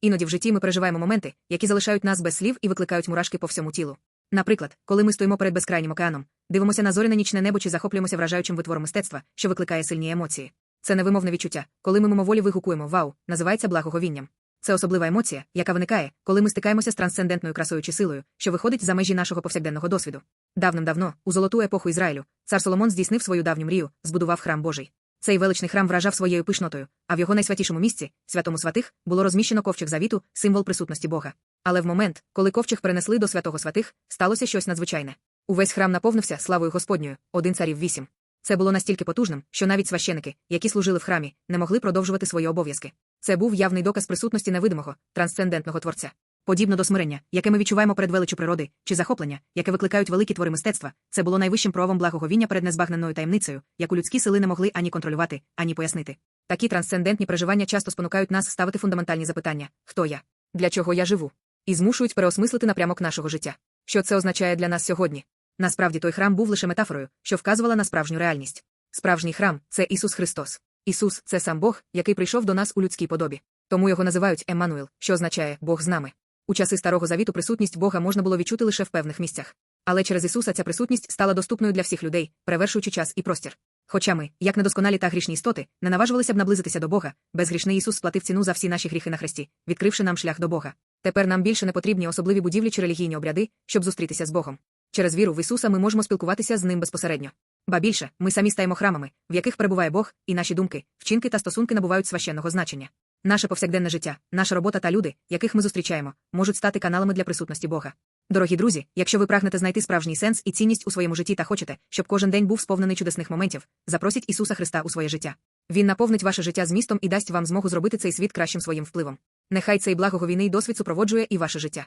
Іноді в житті ми переживаємо моменти, які залишають нас без слів і викликають мурашки по всьому тілу. Наприклад, коли ми стоїмо перед безкрайнім океаном, дивимося на зоряне нічне небо чи захоплюємося вражаючим витвором мистецтва, що викликає сильні емоції. Це невимовне відчуття, коли ми мимоволі вигукуємо Вау, називається благоговінням. Це особлива емоція, яка виникає, коли ми стикаємося з трансцендентною красою чи силою, що виходить за межі нашого повсякденного досвіду. Давним-давно, у золоту епоху Ізраїлю, цар Соломон здійснив свою давню мрію, збудував храм Божий. Цей величний храм вражав своєю пишнотою, а в його найсвятішому місці, святому святих, було розміщено ковчег завіту, символ присутності Бога. Але в момент, коли ковчег перенесли до святого святих, сталося щось надзвичайне. Увесь храм наповнився славою Господньою, один царів вісім. Це було настільки потужним, що навіть священики, які служили в храмі, не могли продовжувати свої обов'язки. Це був явний доказ присутності невидимого, трансцендентного творця. Подібно до смирення, яке ми відчуваємо перед величю природи, чи захоплення, яке викликають великі твори мистецтва, це було найвищим проявом благоговіння перед незбагненною таємницею, яку людські сили не могли ані контролювати, ані пояснити. Такі трансцендентні переживання часто спонукають нас ставити фундаментальні запитання: хто я? Для чого я живу? І змушують переосмислити напрямок нашого життя. Що це означає для нас сьогодні? Насправді той храм був лише метафорою, що вказувала на справжню реальність. Справжній храм це Ісус Христос. Ісус це сам Бог, який прийшов до нас у людській подобі. Тому його називають Еммануел, що означає Бог з нами. У часи старого завіту присутність Бога можна було відчути лише в певних місцях. Але через Ісуса ця присутність стала доступною для всіх людей, перевершуючи час і простір. Хоча ми, як недосконалі та грішні істоти, не наважувалися б наблизитися до Бога, безгрішний Ісус сплатив ціну за всі наші гріхи на хресті, відкривши нам шлях до Бога. Тепер нам більше не потрібні особливі будівлі чи релігійні обряди, щоб зустрітися з Богом. Через віру в Ісуса ми можемо спілкуватися з ним безпосередньо. Ба більше, ми самі стаємо храмами, в яких перебуває Бог, і наші думки, вчинки та стосунки набувають священного значення. Наше повсякденне життя, наша робота та люди, яких ми зустрічаємо, можуть стати каналами для присутності Бога. Дорогі друзі, якщо ви прагнете знайти справжній сенс і цінність у своєму житті та хочете, щоб кожен день був сповнений чудесних моментів, запросіть Ісуса Христа у своє життя. Він наповнить ваше життя змістом і дасть вам змогу зробити цей світ кращим своїм впливом. Нехай цей благоговійний досвід супроводжує і ваше життя.